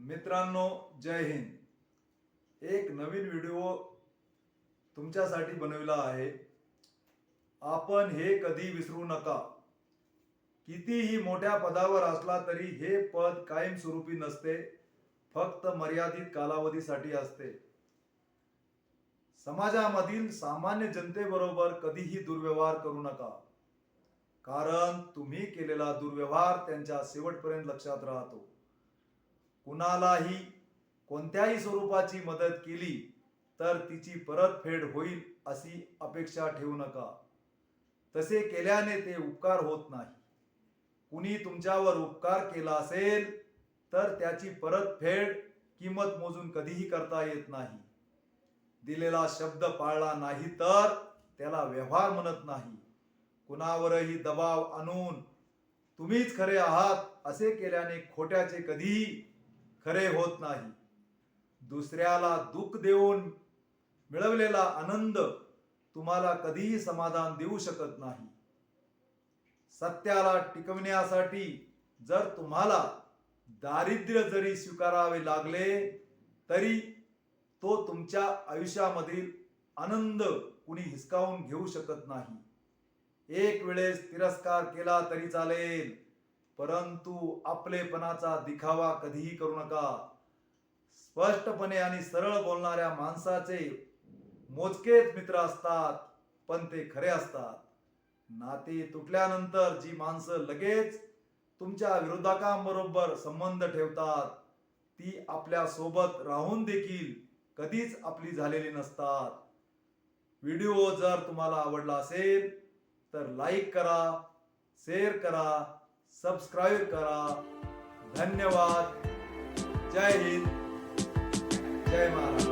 मित्रांनो जय हिंद. एक नवीन व्हिडिओ तुमच्यासाठी बनविला आहे. आपण हे कधी विसरू नका. कितीही मोठ्या पदावर असला तरी हे पद कायमस्वरूपी नसते फक्त मर्यादित कालावधीसाठी असते. समाजामधील सामान्य जनतेबरोबर कधीही दुर्व्यवहार करू नका. कारण तुम्ही केलेला दुर्व्यवहार त्यांच्या शेवटपर्यंत लक्षात राहतो. कुणालाही कोणत्याही स्वरूपाची मदत केली तर तिची परतफेड होईल अशी अपेक्षा ठेवू नका. तसे केल्याने ते उपकार होत नाही. कुणी तुमच्यावर उपकार केला असेल तर त्याची परतफेड किंमत मोजून कधीही करता येत नाही. दिलेला शब्द पाळला नाही तर त्याला व्यवहार म्हणत नाही. कुणावरही दबाव आणून तुम्हीच खरे आहात असे केल्याने खोट्याचे कधीही खरे होत नाही. दुसऱ्याला दुःख देऊन मिळवलेला आनंद तुम्हाला कधीही समाधान देऊ शकत नाही. सत्याला टिकवण्यासाठी जर तुम्हाला दारिद्र्य जरी स्वीकारावे लागले तरी तो तुमच्या आयुष्यामधील आनंद कुणी हिसकावून घेऊ शकत नाही. एक वेळेस तिरस्कार केला तरी चालेल. परंतु आपलेपणाचा दिखावा कधीही करू नका. स्पष्टपणे आणि सरळ बोलणाऱ्या माणसाचे मोजकेच मित्र असतात पण ते खरे असतात. नाते तुटल्यानंतर जी माणसं लगेच तुमच्या विरोधकांबरोबर संबंध ठेवतात ती आपल्यासोबत राहून देखील कधीच आपली झालेली नसतात. व्हिडिओ जर तुम्हाला आवडला असेल तर लाईक करा शेअर करा सबस्क्राईब करा. धन्यवाद. जय हिंद. जय महाराज